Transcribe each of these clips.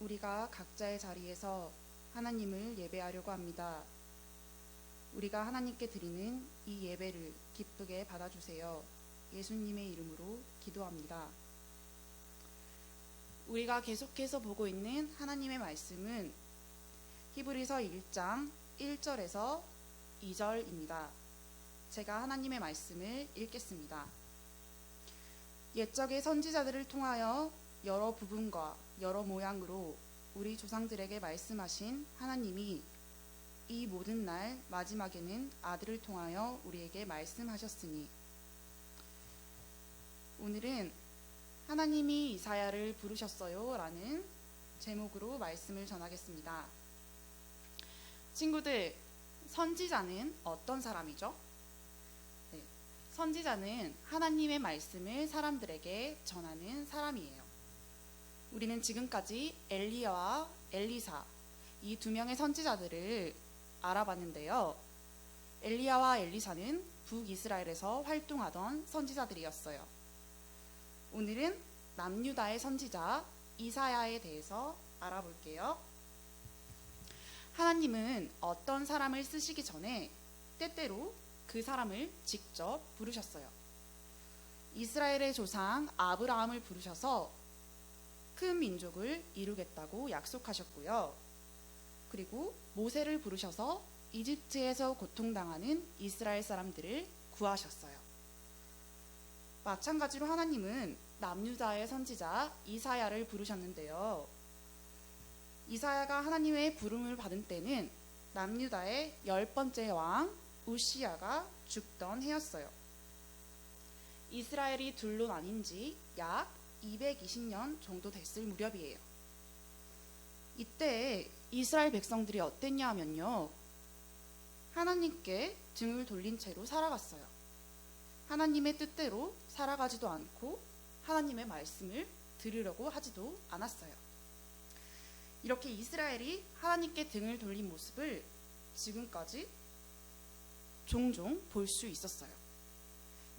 우리가 각자의 자리에서 하나님을 예배하려고 합니다. 우리가 하나님께 드리는 이 예배를 기쁘게 받아주세요. 예수님의 이름으로 기도합니다. 우리가 계속해서 보고 있는 하나님의 말씀은 히브리서 1장 1절에서 2절입니다. 제가 하나님의 말씀을 읽겠습니다. 옛적의 선지자들을 통하여 여러 부분과 여러 모양으로 우리 조상들에게 말씀하신 하나님이 이 모든 날 마지막에는 아들을 통하여 우리에게 말씀하셨으니 오늘은 하나님이 이사야를 부르셨어요 라는 제목으로 말씀을 전하겠습니다. 친구들, 선지자는 어떤 사람이죠? 네, 선지자는 하나님의 말씀을 사람들에게 전하는 사람이에요. 우리는 지금까지 엘리야와 엘리사 이 두 명의 선지자들을 알아봤는데요. 엘리야와 엘리사는 북이스라엘에서 활동하던 선지자들이었어요. 오늘은 남유다의 선지자 이사야에 대해서 알아볼게요. 하나님은 어떤 사람을 쓰시기 전에 때때로 그 사람을 직접 부르셨어요. 이스라엘의 조상 아브라함을 부르셔서 큰 민족을 이루겠다고 약속하셨고요. 그리고 모세를 부르셔서 이집트에서 고통당하는 이스라엘 사람들을 구하셨어요. 마찬가지로 하나님은 남유다의 선지자 이사야를 부르셨는데요. 이사야가 하나님의 부름을 받은 때는 남유다의 열 번째 왕 우시야가 죽던 해였어요. 이스라엘이 둘로 나뉜 지약 220년 정도 됐을 무렵이에요. 이때 이스라엘 백성들이 어땠냐 하면요. 하나님께 등을 돌린 채로 살아갔어요. 하나님의 뜻대로 살아가지도 않고 하나님의 말씀을 들으려고 하지도 않았어요. 이렇게 이스라엘이 하나님께 등을 돌린 모습을 지금까지 종종 볼 수 있었어요.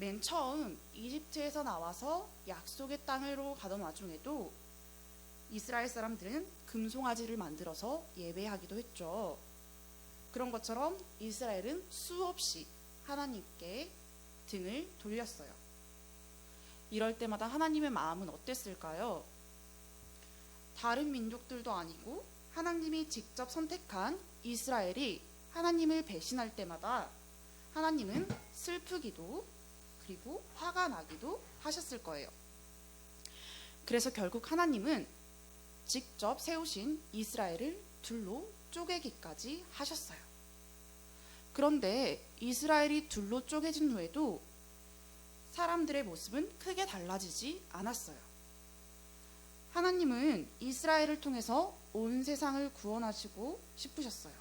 맨 처음 이집트에서 나와서 약속의 땅으로 가던 와중에도 이스라엘 사람들은 금송아지를 만들어서 예배하기도 했죠. 그런 것처럼 이스라엘은 수없이 하나님께 등을 돌렸어요. 이럴 때마다 하나님의 마음은 어땠을까요? 다른 민족들도 아니고 하나님이 직접 선택한 이스라엘이 하나님을 배신할 때마다 하나님은 슬프기도 그리고 화가 나기도 하셨을 거예요. 그래서 결국 하나님은 직접 세우신 이스라엘을 둘로 쪼개기까지 하셨어요. 그런데 이스라엘이 둘로 쪼개진 후에도 사람들의 모습은 크게 달라지지 않았어요. 하나님은 이스라엘을 통해서 온 세상을 구원하시고 싶으셨어요.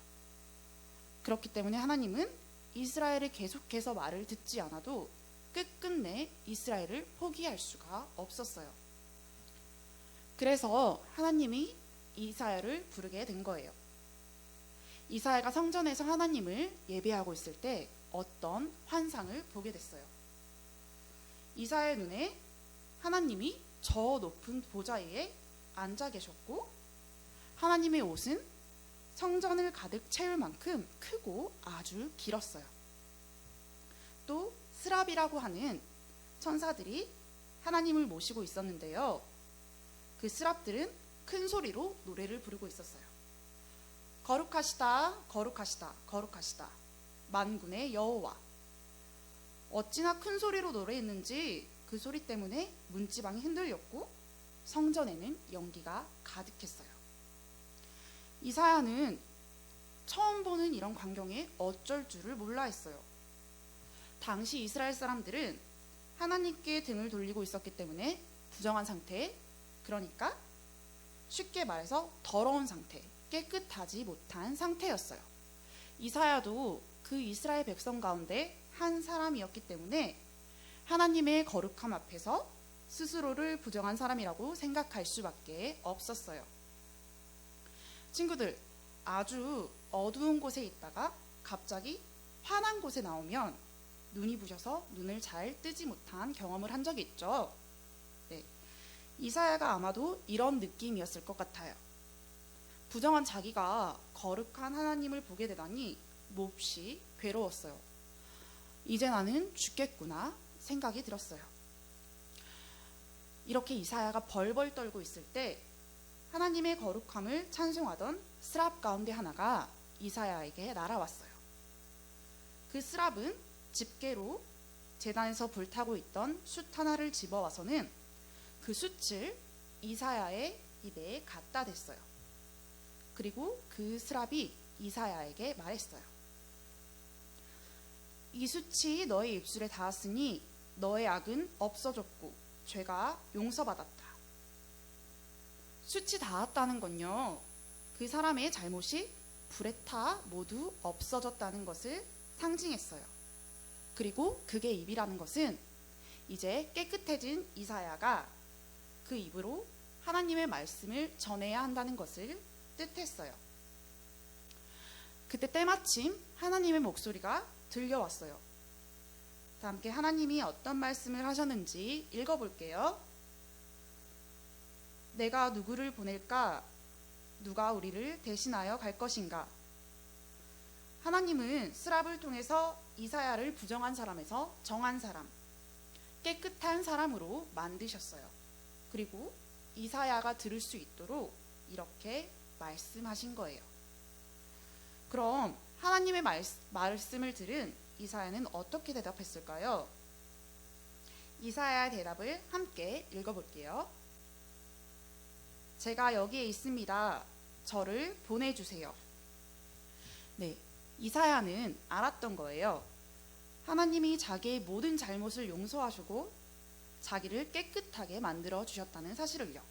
그렇기 때문에 하나님은 이스라엘이 계속해서 말을 듣지 않아도 끝끝내 이스라엘을 포기할 수가 없었어요. 그래서 하나님이 이사야를 부르게 된 거예요. 이사야가 성전에서 하나님을 예배하고 있을 때 어떤 환상을 보게 됐어요. 이사야의 눈에 하나님이 저 높은 보좌 위에 앉아 계셨고 하나님의 옷은 성전을 가득 채울 만큼 크고 아주 길었어요. 또 스랍이라고 하는 천사들이 하나님을 모시고 있었는데요. 그 스랍들은 큰 소리로 노래를 부르고 있었어요. 거룩하시다, 거룩하시다, 거룩하시다. 만군의 여호와. 어찌나 큰 소리로 노래했는지 그 소리 때문에 문지방이 흔들렸고 성전에는 연기가 가득했어요. 이사야는 처음 보는 이런 광경에 어쩔 줄을 몰라 했어요. 당시 이스라엘 사람들은 하나님께 등을 돌리고 있었기 때문에 부정한 상태, 그러니까 쉽게 말해서 더러운 상태, 깨끗하지 못한 상태였어요. 이사야도 그 이스라엘 백성 가운데 한 사람이었기 때문에 하나님의 거룩함 앞에서 스스로를 부정한 사람이라고 생각할 수밖에 없었어요. 친구들, 아주 어두운 곳에 있다가 갑자기 환한 곳에 나오면 눈이 부셔서 눈을 잘 뜨지 못한 경험을 한 적이 있죠. 네. 이사야가 아마도 이런 느낌이었을 것 같아요. 부정한 자기가 거룩한 하나님을 보게 되다니 몹시 괴로웠어요. 이제 나는 죽겠구나 생각이 들었어요. 이렇게 이사야가 벌벌 떨고 있을 때 하나님의 거룩함을 찬송하던 스랍 가운데 하나가 이사야에게 날아왔어요. 그 스랍은 집게로 재단에서 불타고 있던 숯 하나를 집어와서는 그 숯을 이사야의 입에 갖다 댔어요. 그리고 그 스랍이 이사야에게 말했어요. 이 숯이 너의 입술에 닿았으니 너의 악은 없어졌고 죄가 용서받았다. 숯이 닿았다는 건요. 그 사람의 잘못이 불에 타 모두 없어졌다는 것을 상징했어요. 그리고 그게 입이라는 것은 이제 깨끗해진 이사야가 그 입으로 하나님의 말씀을 전해야 한다는 것을 뜻했어요. 그때 때마침 하나님의 목소리가 들려왔어요. 다 함께 하나님이 어떤 말씀을 하셨는지 읽어볼게요. 내가 누구를 보낼까? 누가 우리를 대신하여 갈 것인가? 하나님은 스랍을 통해서 이사야를 부정한 사람에서 정한 사람, 깨끗한 사람으로 만드셨어요. 그리고 이사야가 들을 수 있도록 이렇게 말씀하신 거예요. 그럼 하나님의 말, 말씀을 들은 이사야는 어떻게 대답했을까요? 이사야의 대답을 함께 읽어볼게요. 제가 여기에 있습니다. 저를 보내주세요. 네, 이사야는 알았던 거예요. 하나님이 자기의 모든 잘못을 용서하시고 자기를 깨끗하게 만들어 주셨다는 사실을요.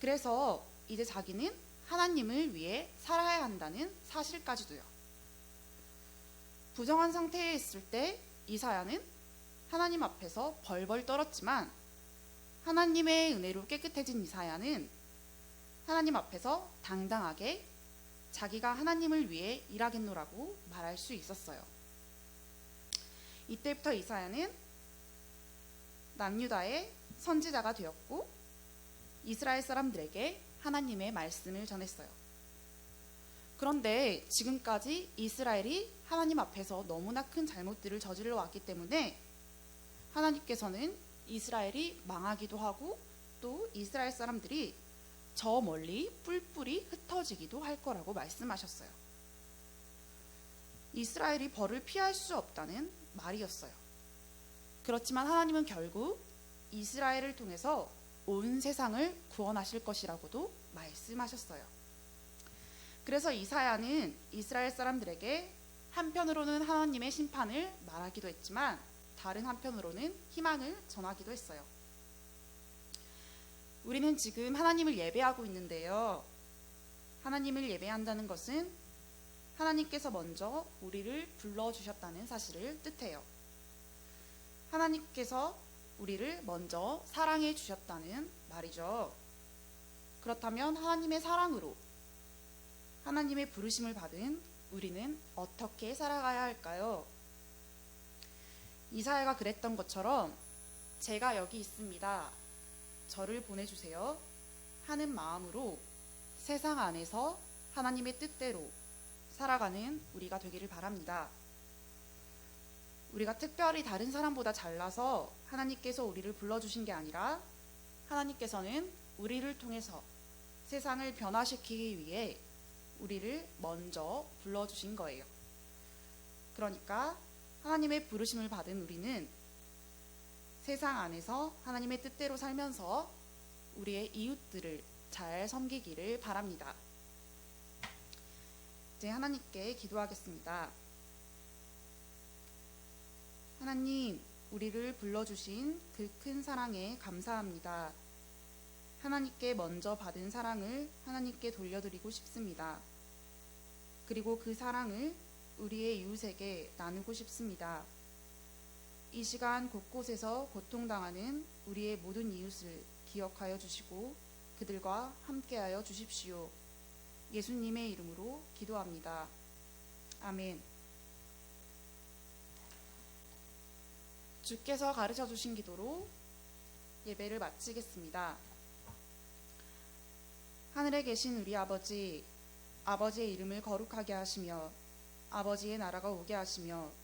그래서 이제 자기는 하나님을 위해 살아야 한다는 사실까지도요. 부정한 상태에 있을 때 이사야는 하나님 앞에서 벌벌 떨었지만 하나님의 은혜로 깨끗해진 이사야는 하나님 앞에서 당당하게 자기가 하나님을 위해 일하겠노라고 말할 수 있었어요. 이때부터 이사야는 남유다의 선지자가 되었고 이스라엘 사람들에게 하나님의 말씀을 전했어요. 그런데 지금까지 이스라엘이 하나님 앞에서 너무나 큰 잘못들을 저질러 왔기 때문에 하나님께서는 이스라엘이 망하기도 하고 또 이스라엘 사람들이 저 멀리 뿔뿔이 흩어지기도 할 거라고 말씀하셨어요. 이스라엘이 벌을 피할 수 없다는 말이었어요. 그렇지만 하나님은 결국 이스라엘을 통해서 온 세상을 구원하실 것이라고도 말씀하셨어요. 그래서 이사야는 이스라엘 사람들에게 한편으로는 하나님의 심판을 말하기도 했지만 다른 한편으로는 희망을 전하기도 했어요. 우리는 지금 하나님을 예배하고 있는데요. 하나님을 예배한다는 것은 하나님께서 먼저 우리를 불러주셨다는 사실을 뜻해요. 하나님께서 우리를 먼저 사랑해 주셨다는 말이죠. 그렇다면 하나님의 사랑으로 하나님의 부르심을 받은 우리는 어떻게 살아가야 할까요? 이사야가 그랬던 것처럼 제가 여기 있습니다. 저를 보내주세요. 하는 마음으로 세상 안에서 하나님의 뜻대로 살아가는 우리가 되기를 바랍니다. 우리가 특별히 다른 사람보다 잘나서 하나님께서 우리를 불러주신 게 아니라 하나님께서는 우리를 통해서 세상을 변화시키기 위해 우리를 먼저 불러주신 거예요. 그러니까 하나님의 부르심을 받은 우리는 세상 안에서 하나님의 뜻대로 살면서 우리의 이웃들을 잘 섬기기를 바랍니다. 이제 하나님께 기도하겠습니다. 하나님, 우리를 불러주신 그 큰 사랑에 감사합니다. 하나님께 먼저 받은 사랑을 하나님께 돌려드리고 싶습니다. 그리고 그 사랑을 우리의 이웃에게 나누고 싶습니다. 이 시간 곳곳에서 고통당하는 우리의 모든 이웃을 기억하여 주시고 그들과 함께하여 주십시오. 예수님의 이름으로 기도합니다. 아멘. 주께서 가르쳐 주신 기도로 예배를 마치겠습니다. 하늘에 계신 우리 아버지, 아버지의 이름을 거룩하게 하시며 아버지의 나라가 오게 하시며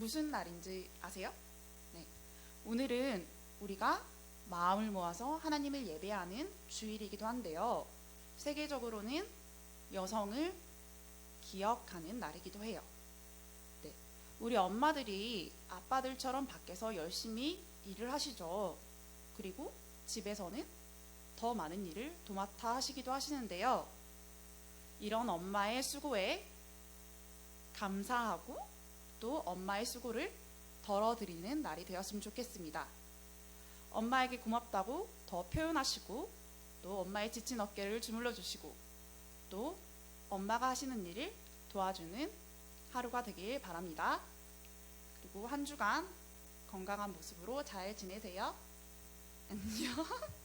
무슨 날인지 아세요? 네. 오늘은 우리가 마음을 모아서 하나님을 예배하는 주일이기도 한데요. 세계적으로는 여성을 기억하는 날이기도 해요. 네. 우리 엄마들이 아빠들처럼 밖에서 열심히 일을 하시죠. 그리고 집에서는 더 많은 일을 도맡아 하시기도 하시는데요. 이런 엄마의 수고에 감사하고 또 엄마의 수고를 덜어드리는 날이 되었으면 좋겠습니다. 엄마에게 고맙다고 더 표현하시고 또 엄마의 지친 어깨를 주물러 주시고 또 엄마가 하시는 일을 도와주는 하루가 되길 바랍니다. 그리고 한 주간 건강한 모습으로 잘 지내세요. 안녕.